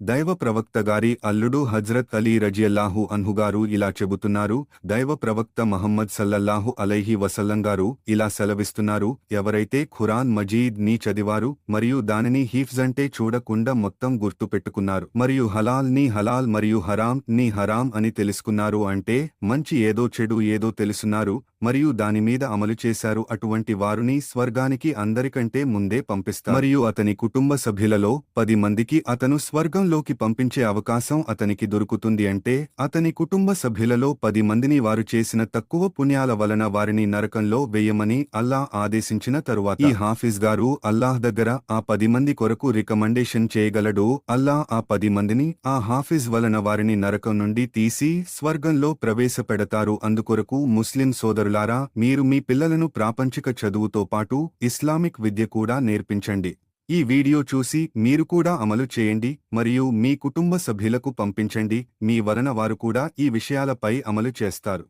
దైవ ప్రవక్త గారి అల్లుడు హజ్రత్ అలీ రజియల్లాహు అన్హుగారు ఇలా చెబుతున్నారు దైవ ప్రవక్త మహమ్మద్ సల్లల్లాహు అలైహి వసల్లం గారు ఇలా సెలవిస్తున్నారు ఎవరైతే ఖురాన్ మజీద్ని చదివారు మరియు దానిని హీఫ్జంటే చూడకుండా మొత్తం గుర్తుపెట్టుకున్నారు మరియు హలాల్ని హలాల్ మరియు హరాం ని హరాం అని తెలుసుకున్నారు అంటే మంచి ఏదో చెడు ఏదో తెలుసున్నారు మరియు దానిమీద అమలు చేశారు. అటువంటి వారుని స్వర్గానికి అందరికంటే ముందే పంపిస్తారు. మరియు అతని కుటుంబ సభ్యులలో పది మందికి అతను స్వర్గంలోకి పంపించే అవకాశం అతనికి దొరుకుతుంది అంటే అతని కుటుంబ సభ్యులలో పది మందిని వారు చేసిన తక్కువ పుణ్యాల వలన వారిని నరకంలో వేయమని అల్లాహ్ ఆదేశించిన తరువాత ఈ హాఫీజ్ గారు అల్లాహ్ దగ్గర ఆ పది మంది కొరకు రికమెండేషన్ చేయగలడు. అల్లా ఆ పది మందిని ఆ హాఫీజ్ వలన వారిని నరకం నుండి తీసి స్వర్గంలో ప్రవేశపెడతారు. అందుకొరకు ముస్లిం సోదరులారా మీరు మీ పిల్లలను ప్రాపంచిక చదువుతో పాటు ఇస్లామిక్ విద్య కూడా నేర్పించండి. ఈ వీడియో చూసి మీరు కూడా అమలు చేయండి మరియు మీ కుటుంబ సభ్యులకు పంపించండి. మీ వలన వారు కూడా ఈ విషయాలపై అమలు చేస్తారు.